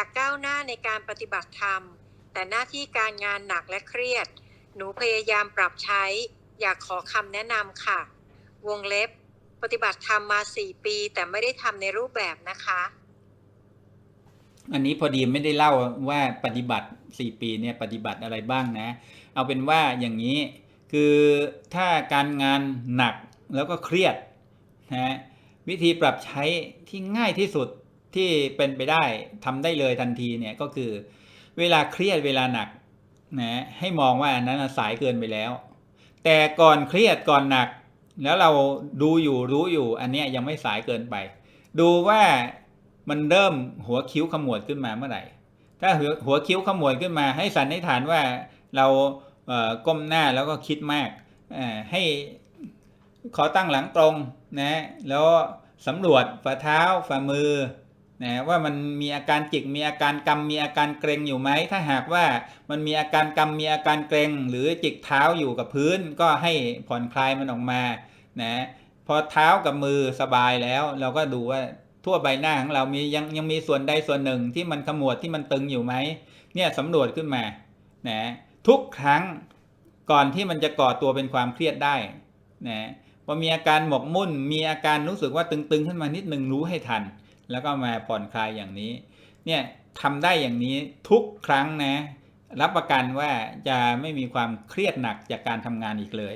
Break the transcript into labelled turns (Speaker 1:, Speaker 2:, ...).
Speaker 1: ากก้าวหน้าในการปฏิบัติธรรม แต่หน้าที่การงานหนักและเครียด หนูพยายามปรับใช้ อยากขอคำแนะนำค่ะ วงเล็บ ปฏิบัติธรรมมา 4 ปี แต่ไม่ได้ทำในรูปแบบนะคะ
Speaker 2: อันนี้พอดีไม่ได้เล่าว่าปฏิบัติ 4 ปีเนี่ยปฏิบัติอะไรบ้างนะ เอาเป็นว่าอย่างนี้คือถ้าการงานหนักแล้วก็เครียดนะวิธีปรับใช้ที่ง่ายที่สุด ที่เป็นไปได้ทำได้เลยทันทีเนี่ยก็คือ เวลาเครียดเวลาหนักนะให้มองว่าอันนั้นสายเกินไปแล้ว แต่ก่อนเครียดก่อนหนัก แล้วเราดูอยู่รู้อยู่อันเนี้ยยังไม่สายเกินไป ดูว่ามันเริ่มหัวคิ้วขมวดขึ้นมาเมื่อไหร่ ถ้าหัวหัวคิ้วขมวดขึ้นมา ให้สันนิษฐานว่าเราเอ่อก้มหน้าแล้วก็คิดมากให้ขอตั้งหลังตรงนะแล้วสำรวจฝ่าเท้าฝ่ามือ นะว่ามันมีอาการจิกมีอาการกำมีอาการเกรงอยู่ไหมถ้าหากว่ามันมีอาการกำมีอาการเกรงหรือจิกเท้าอยู่กับพื้นก็ให้ผ่อนคลายมันออกมานะพอเท้ากับมือสบายแล้ว เราก็ดูว่าทั่วใบหน้าของเรามียังยังมีส่วนใดส่วนหนึ่งที่มันขมวดที่มันตึงอยู่ไหมเนี่ยสำรวจขึ้นมานะทุกครั้งก่อนที่มันจะก่อตัวเป็นความเครียดได้นะพอมีอาการหมกมุ่น มีอาการรู้สึกว่าตึงๆขึ้นมานิดหนึ่งรู้ให้ทัน แล้วก็มาผ่อนคลายอย่างนี้ เนี่ยทำได้อย่างนี้ทุกครั้งนะ รับประกันว่าจะไม่มีความเครียดหนักจากการทำงานอีกเลย